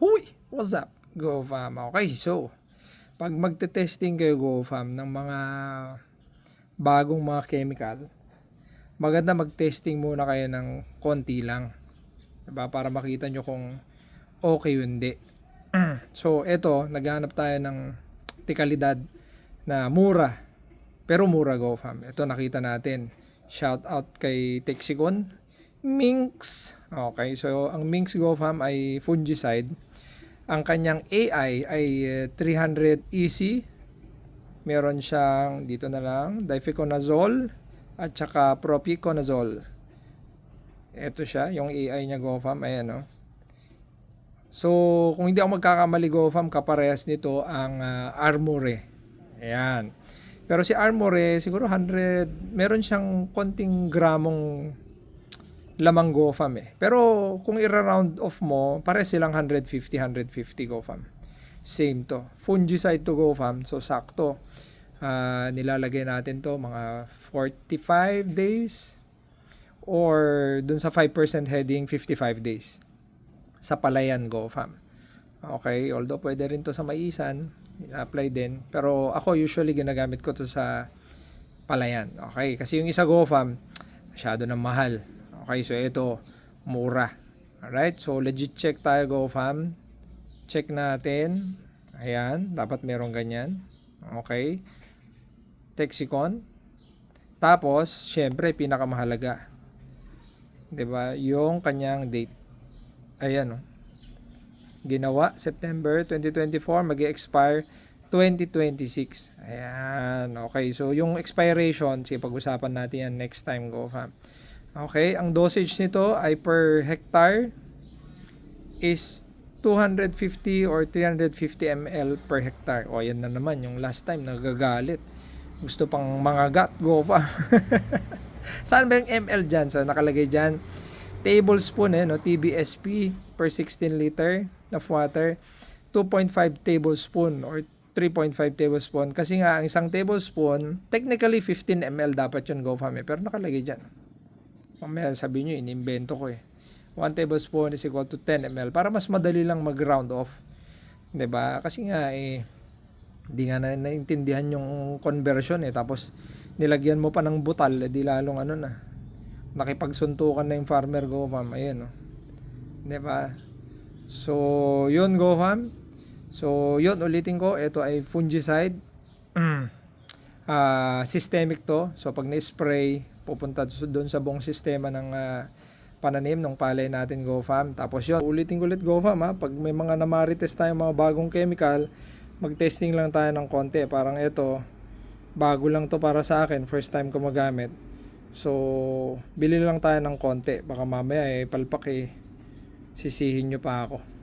Huy! What's up? Go fam. Okay, so pag magte-testing kayo Go fam ng mga bagong mga chemical, maganda mag-testing muna kayo ng konti lang. Diba? Para makita nyo kung okay o hindi. so, eto, naghanap tayo ng tikalidad na mura. Pero mura Go fam. Ito nakita natin. Shout out kay Texicon. Minx. Okay, so ang Minx Go fam ay fungicide. Ang kanyang AI ay eh, 300 EC. Meron siyang dito na lang difeconazole at saka propiconazole. Ito siya, yung AI niya GoFam, ayan oh. So, kung hindi ako magkakamali GoFam, kaparehas nito ang ah, Armore. Ayan. Pero si Armore, siguro 100, meron siyang konting gramong lamang GoFam eh. Pero kung i-round off mo, pare silang 150, 150 GoFam. Same to. Fungicide to GoFam. So sakto. Ah, nilalagay natin to mga 45 days or dun sa 5% heading 55 days sa palayan GoFam. Okay, although pwede rin to sa maisan, apply din. Pero ako usually ginagamit ko to sa palayan. Okay, kasi yung isa GoFam, masyado na mahal. Okay, so ito, mura. Alright, so legit check tayo GoFam. Check natin. Ayan, dapat merong ganyan. Okay. Texicon. Tapos, syempre, pinakamahalaga. 'Di ba Yung kanyang date. Ayan, oh. Ginawa, September 2024, mag expire 2026. Ayan, okay. So, yung expiration, sige, pag-usapan natin yan next time, go fam. Okay, ang dosage nito ay per hectare is 250 or 350 ml per hectare. O, yan na naman, yung last time, nagagalit. Gusto pang mga gat, go pa. Saan ba yung ml dyan? So, nakalagay dyan, tablespoon eh, no? TBSP per 16 liter of water, 2.5 tablespoon or 3.5 tablespoon. Kasi nga, ang isang tablespoon, technically 15 ml dapat yun, go fam eh. Pero nakalagay dyan. Mamaya sabi nyo, inimbento ko eh. 1 tablespoon is equal to 10 ml para mas madali lang mag-round off. 'Di ba? Kasi nga eh hindi nga na naintindihan yung conversion eh tapos nilagyan mo pa ng butal eh di lalong ano na nakipagsuntukan na yung farmer go fam ayun oh. 'di ba? So, yun go fam. So, yun ulitin ko, ito ay fungicide. Ah, systemic to. So, pag na-spray, pupunta doon sa buong sistema ng ah, pananim ng palay natin GoFam. Tapos yun, ulitin ulit GoFam ha. Pag may mga namarites tayo mga bagong chemical, mag-testing lang tayo ng konti. Parang ito, bago lang to para sa akin. First time ko magamit. So, bili lang tayo ng konti. Baka mamaya eh, palpak eh, sisihin nyo pa ako.